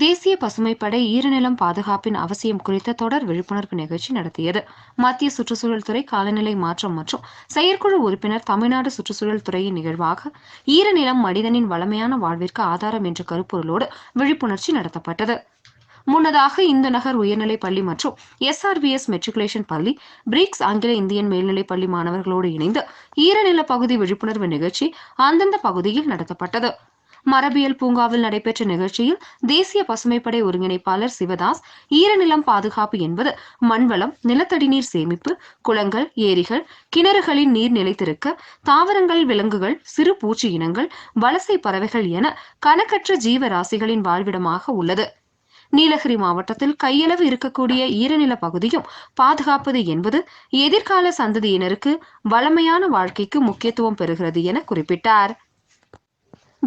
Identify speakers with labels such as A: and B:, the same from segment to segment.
A: தேசிய பசுமைப்படை ஈரநிலம் பாதுகாப்பின் அவசியம் குறித்த தொடர் விழிப்புணர்வு நிகழ்ச்சி நடத்தியது. மத்திய சுற்றுச்சூழல் துறை காலநிலை மாற்றம் மற்றும் செயற்குழு உறுப்பினர் தமிழ்நாடு சுற்றுச்சூழல் துறையின் நிகழ்வாக ஈரநிலம் மனிதனின் வளமையான வாழ்விற்கு ஆதாரம் என்ற கருப்பொருளோடு விழிப்புணர்ச்சி நடத்தப்பட்டது. முன்னதாக இந்து நகர் உயர்நிலைப் பள்ளி மற்றும் எஸ்ஆர்பிஎஸ் மெட்ரிகுலேஷன் பள்ளி பிரிக்ஸ் ஆங்கில இந்தியன் மேல்நிலைப் பள்ளி மாணவர்களோடு இணைந்து ஈரநில பகுதி விழிப்புணர்வு நிகழ்ச்சி அந்தந்த பகுதியில் நடத்தப்பட்டது. மரபியல் பூங்காவில் நடைபெற்ற நிகழ்ச்சியில் தேசிய பசுமைப்படை ஒருங்கிணைப்பாளர் சிவதாஸ் ஈரநிலம் பாதுகாப்பு என்பது மண்வளம் நிலத்தடி நீர் சேமிப்பு குளங்கள் ஏரிகள் கிணறுகளின் நீர் நிலைத்திருக்க தாவரங்கள் விலங்குகள் சிறு பூச்சி இனங்கள் வலசை பறவைகள் என கணக்கற்ற ஜீவராசிகளின் வாழ்விடமாக உள்ளது. நீலகிரி மாவட்டத்தில் கையளவு இருக்கக்கூடிய ஈரநில பகுதியும் பாதுகாப்பது என்பது எதிர்கால சந்ததியினருக்கு வளமையான வாழ்க்கைக்கு முக்கியத்துவம் பெறுகிறது என குறிப்பிட்டார்.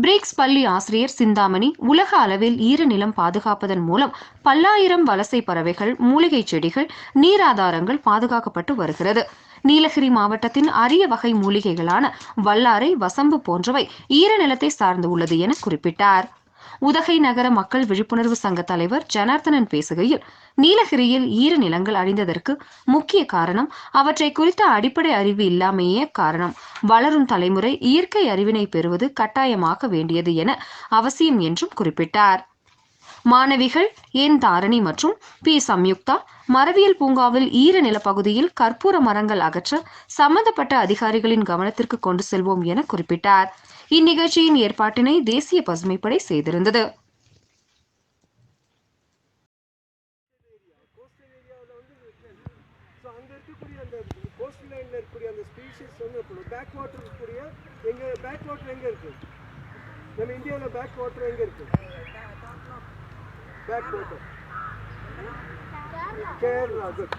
A: பிரிக்ஸ் பள்ளி ஆசிரியர் சிந்தாமணி உலக அளவில் ஈரநிலம் பாதுகாப்பதன் மூலம் பல்லாயிரம் வலசை பறவைகள் மூலிகை செடிகள் நீராதாரங்கள் பாதுகாக்கப்பட்டு வருகிறது. நீலகிரி மாவட்டத்தின் அரிய வகை மூலிகைகளான வல்லாரை வசம்பு போன்றவை ஈரநிலத்தை சார்ந்து உள்ளது என குறிப்பிட்டார். உதகை நகர மக்கள் விழிப்புணர்வு சங்க தலைவர் ஜனார்த்தனன் பேசுகையில் நீலகிரியில் ஈர நிலங்கள் அழிந்ததற்கு முக்கிய காரணம் அவற்றை குறித்த அடிப்படை அறிவு இல்லாமையே காரணம். வளரும் தலைமுறை இயற்கை அறிவினை பெறுவது கட்டாயமாக வேண்டியது என அவசியம் என்றும் குறிப்பிட்டார். மாணவிகள் என் தாரணி மற்றும் பி சம்யுக்தா மரவியல் பூங்காவில் ஈர நிலப்பகுதியில் கற்பூர மரங்கள் அகற்ற சம்பந்தப்பட்ட அதிகாரிகளின் கவனத்திற்கு கொண்டு செல்வோம் என குறிப்பிட்டார். இந்நிகழ்ச்சியின் ஏற்பாட்டினை தேசிய பசுமைப்படை செய்திருந்தது.
B: கோஸ்டல் லைனில் இருக்கக்கூடிய அந்த ஸ்பீஷிஸ் வந்து இருக்கணும் பேக் வாட்டர் இருக்கக்கூடிய எங்கள் பேக் வாட்டர் எங்கே இருக்குது நம்ம இந்தியாவில் பேக் வாட்டர் எங்கே இருக்குது back Kerala good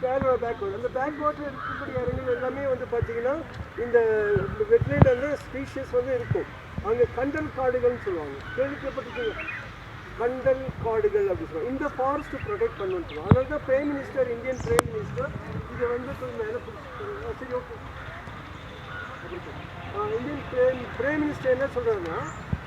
B: Kerala back அந்த பேக் போட்டில் இருக்கக்கூடிய இடங்கள் எல்லாமே வந்து பார்த்தீங்கன்னா இந்த வெட்லேண்ட் வந்து ஸ்பீஷியஸ் வந்து இருக்கும். அங்கே கண்டல் காடுகள்னு சொல்லுவாங்க. கேள்விக்கப்பட்டிருக்கீங்க கண்டல் காடுகள் அப்படின்னு சொல்லுவாங்க. இந்த ஃபாரஸ்ட் ப்ரொடெக்ட் பண்ணணும்னு சொல்லுவாங்க. அதனால தான் prime minister Indian prime minister இதை வந்து மேலே சரி okay Indian prime prime minister என்ன சொல்கிறாருன்னா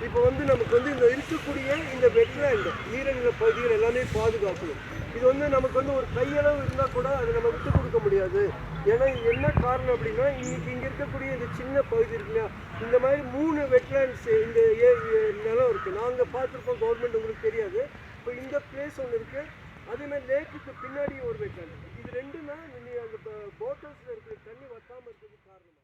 B: இப்போ வந்து நமக்கு வந்து இந்த இருக்கக்கூடிய இந்த வெட்லேண்ட் ஈரநில பகுதிகள் எல்லாமே பாதுகாக்கணும். இது வந்து நமக்கு வந்து ஒரு கையளவு இருந்தால் கூட அதை நம்ம விட்டு கொடுக்க முடியாது. ஏன்னா என்ன காரணம் அப்படின்னா இன்னைக்கு இங்கே இருக்கக்கூடிய இந்த சின்ன பகுதி இருக்குல்லையா இந்த மாதிரி மூணு வெட்லேண்ட்ஸ் இந்த ஏ- நிலம் இருக்குது நாங்கள் பார்த்துருக்கோம் கவர்மெண்ட் உங்களுக்கு தெரியாது. இப்போ இந்த பிளேஸ் ஒன்று இருக்குது அதேமாதிரி லேக்குக்கு பின்னாடி ஒரு வெட்லேண்ட் இது ரெண்டுமே நீ அந்த போட் ஹவுஸில் இருக்கிற தண்ணி வற்றாமல் இருக்கிறதுக்கு காரணம்?